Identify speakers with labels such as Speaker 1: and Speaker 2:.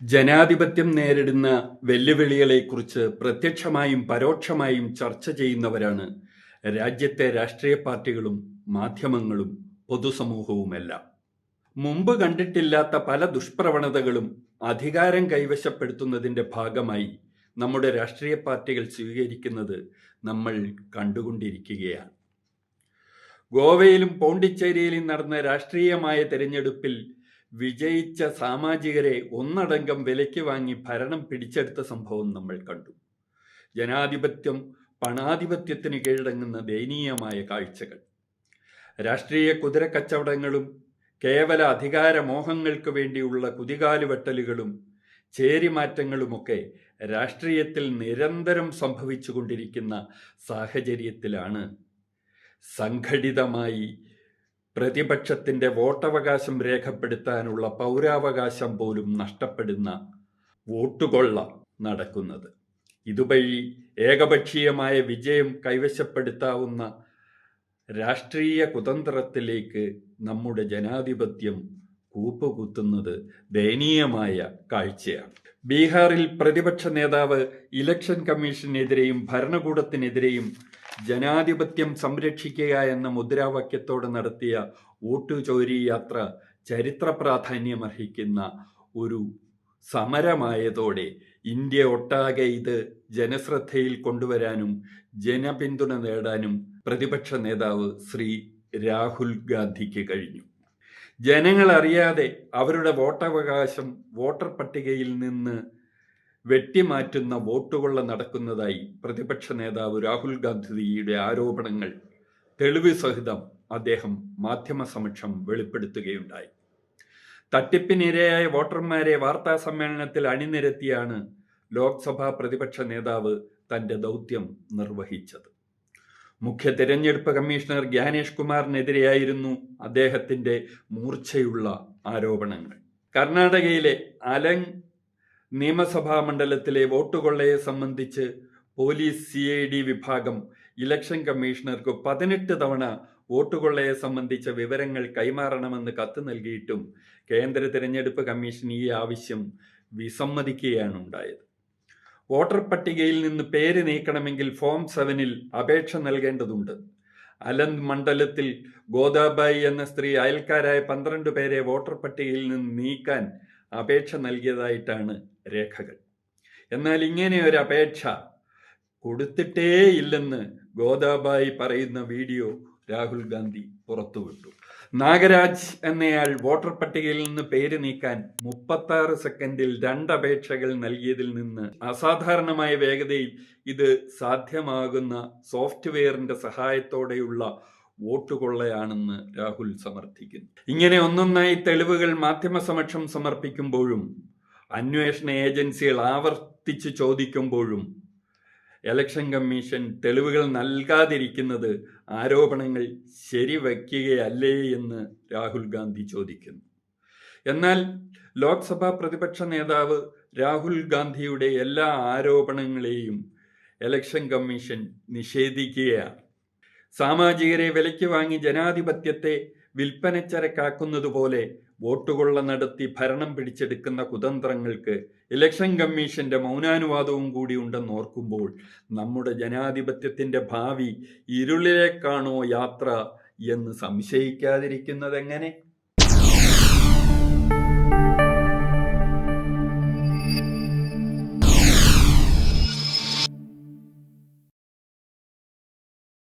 Speaker 1: ജനാധിപത്യം നേരിടുന്ന വെല്ലുവിളികളെക്കുറിച്ച് പ്രത്യക്ഷമായും പരോക്ഷമായും ചർച്ച ചെയ്യുന്നവരാണ് രാജ്യത്തെ രാഷ്ട്രീയ പാർട്ടികളും മാധ്യമങ്ങളും പൊതുസമൂഹവുമെല്ലാം. മുമ്പ് കണ്ടിട്ടില്ലാത്ത പല ദുഷ്പ്രവണതകളും അധികാരം കൈവശപ്പെടുത്തുന്നതിന്റെ ഭാഗമായി നമ്മുടെ രാഷ്ട്രീയ പാർട്ടികൾ സ്വീകരിക്കുന്നത് നമ്മൾ കണ്ടുകൊണ്ടിരിക്കുകയാണ്. ഗോവയിലും പോണ്ടിച്ചേരിയിലും നടന്ന രാഷ്ട്രീയമായ തെരഞ്ഞെടുപ്പിൽ വിജയിച്ച സാമാജികരെ ഒന്നടങ്കം വിലയ്ക്ക് വാങ്ങി ഭരണം പിടിച്ചെടുത്ത സംഭവം നമ്മൾ കണ്ടു. ജനാധിപത്യം പണാധിപത്യത്തിന് കീഴടങ്ങുന്ന ദയനീയമായ കാഴ്ചകൾ. രാഷ്ട്രീയ കുതിരക്കച്ചവടങ്ങളും കേവല അധികാരമോഹങ്ങൾക്ക് വേണ്ടിയുള്ള കുതികാലുവെട്ടലുകളും ചേരിമാറ്റങ്ങളുമൊക്കെ രാഷ്ട്രീയത്തിൽ നിരന്തരം സംഭവിച്ചുകൊണ്ടിരിക്കുന്ന സാഹചര്യത്തിലാണ് സംഘടിതമായി പ്രതിപക്ഷത്തിന്റെ വോട്ടവകാശം രേഖപ്പെടുത്താനുള്ള പൗരാവകാശം പോലും നഷ്ടപ്പെടുന്ന വോട്ടുകൊള്ള നടക്കുന്നത്. ഇതുവഴി ഏകപക്ഷീയമായ വിജയം കൈവശപ്പെടുത്താവുന്ന രാഷ്ട്രീയ കുതന്ത്രത്തിലേക്ക് നമ്മുടെ ജനാധിപത്യം കൂപ്പുകുത്തുന്നത് ദയനീയമായ കാഴ്ചയാണ്. ബീഹാറിൽ പ്രതിപക്ഷ നേതാവ് ഇലക്ഷൻ കമ്മീഷനെതിരെയും ഭരണകൂടത്തിനെതിരെയും ജനാധിപത്യം സംരക്ഷിക്കുക എന്ന മുദ്രാവാക്യത്തോടെ നടത്തിയ വോട്ടു ചോരി യാത്ര ചരിത്ര പ്രാധാന്യമർഹിക്കുന്ന ഒരു സമരമായതോടെ ഇന്ത്യ ഒട്ടാകെ ഇത് ജനശ്രദ്ധയിൽ കൊണ്ടുവരാനും ജനപിന്തുണ നേടാനും പ്രതിപക്ഷ നേതാവ് ശ്രീ രാഹുൽ ഗാന്ധിക്ക് കഴിഞ്ഞു. ജനങ്ങൾ അറിയാതെ അവരുടെ വോട്ടവകാശം വോട്ടർ പട്ടികയിൽ നിന്ന് വെട്ടിമാറ്റുന്ന വോട്ടുകൊള്ള നടക്കുന്നതായി പ്രതിപക്ഷ നേതാവ് രാഹുൽ ഗാന്ധിയുടെ ആരോപണങ്ങൾ തെളിവ് സഹിതം അദ്ദേഹം മാധ്യമ മാധ്യമസമക്ഷം വെളിപ്പെടുത്തുകയുണ്ടായി. തട്ടിപ്പിനിരയായ വോട്ടർമാരെ വാർത്താ സമ്മേളനത്തിൽ അണിനിരത്തിയാണ് ലോക്സഭാ പ്രതിപക്ഷ നേതാവ് തന്റെ ദൗത്യം നിർവഹിച്ചത്. മുഖ്യ തെരഞ്ഞെടുപ്പ് കമ്മീഷണർ ജ്ഞാനേഷ് കുമാറിനെതിരെയായിരുന്നു അദ്ദേഹത്തിന്റെ മൂർച്ചയുള്ള ആരോപണങ്ങൾ. കർണാടകയിലെ അലങ് നിയമസഭാ മണ്ഡലത്തിലെ വോട്ടുകൊള്ളയെ സംബന്ധിച്ച് പോലീസ് സി ഐ ഡി വിഭാഗം ഇലക്ഷൻ കമ്മീഷണർക്ക് പതിനെട്ട് തവണ വോട്ടുകൊള്ളയെ സംബന്ധിച്ച വിവരങ്ങൾ കൈമാറണമെന്ന് കത്ത് നൽകിയിട്ടും കേന്ദ്ര തിരഞ്ഞെടുപ്പ് കമ്മീഷൻ ഈ ആവശ്യം വിസമ്മതിക്കുകയാണ് ഉണ്ടായത് വോട്ടർ പട്ടികയിൽ നിന്ന് പേര് നീക്കണമെങ്കിൽ ഫോം സെവനിൽ അപേക്ഷ നൽകേണ്ടതുണ്ട്. അലന്ത് മണ്ഡലത്തിൽ ഗോദാബായി എന്ന സ്ത്രീ അയൽക്കാരായ പന്ത്രണ്ട് പേരെ വോട്ടർ പട്ടികയിൽ നിന്ന് നീക്കാൻ അപേക്ഷ നൽകിയതായിട്ടാണ് രേഖകൾ. എന്നാൽ ഇങ്ങനെ ഒരു അപേക്ഷ കൊടുത്തിട്ടേ ഇല്ലെന്ന് ഗോദാബായി പറയുന്ന വീഡിയോ രാഹുൽ ഗാന്ധി പുറത്തുവിട്ടു. നാഗരാജ് എന്നയാൾ വോട്ടർ പട്ടികയിൽ നിന്ന് പേര് നീക്കാൻ മുപ്പത്താറ് സെക്കൻഡിൽ രണ്ട് അപേക്ഷകൾ നൽകിയതിൽ നിന്ന് അസാധാരണമായ വേഗതയിൽ ഇത് സാധ്യമാകുന്ന സോഫ്റ്റ്വെയറിന്റെ സഹായത്തോടെയുള്ള വോട്ടുകൊള്ളയാണെന്ന് രാഹുൽ സമർത്ഥിക്കുന്നു. ഇങ്ങനെ ഒന്നൊന്നായി തെളിവുകൾ മാധ്യമസമക്ഷം സമർപ്പിക്കുമ്പോഴും അന്വേഷണ ഏജൻസികൾ ആവർത്തിച്ച് ചോദിക്കുമ്പോഴും ഇലക്ഷൻ കമ്മീഷൻ തെളിവുകൾ നൽകാതിരിക്കുന്നത് ആരോപണങ്ങൾ ശരിവയ്ക്കുകയല്ലേ എന്ന് രാഹുൽ ഗാന്ധി ചോദിക്കുന്നു. എന്നാൽ ലോക്സഭാ പ്രതിപക്ഷ നേതാവ് രാഹുൽ ഗാന്ധിയുടെ എല്ലാ ആരോപണങ്ങളെയും ഇലക്ഷൻ കമ്മീഷൻ നിഷേധിക്കുകയാണ്. സാമാജികരെ വിലയ്ക്ക് വാങ്ങി ജനാധിപത്യത്തെ വിൽപ്പനച്ചരക്കാക്കുന്നതുപോലെ വോട്ടുകൊള്ള നടത്തി ഭരണം പിടിച്ചെടുക്കുന്ന കുതന്ത്രങ്ങൾക്ക് ഇലക്ഷൻ കമ്മീഷന്റെ മൗനാനുവാദവും കൂടി ഉണ്ടെന്ന് ഓർക്കുമ്പോൾ നമ്മുടെ ജനാധിപത്യത്തിന്റെ ഭാവി ഇരുളിലേക്കാണോ യാത്ര എന്ന് സംശയിക്കാതിരിക്കുന്നത് എങ്ങനെ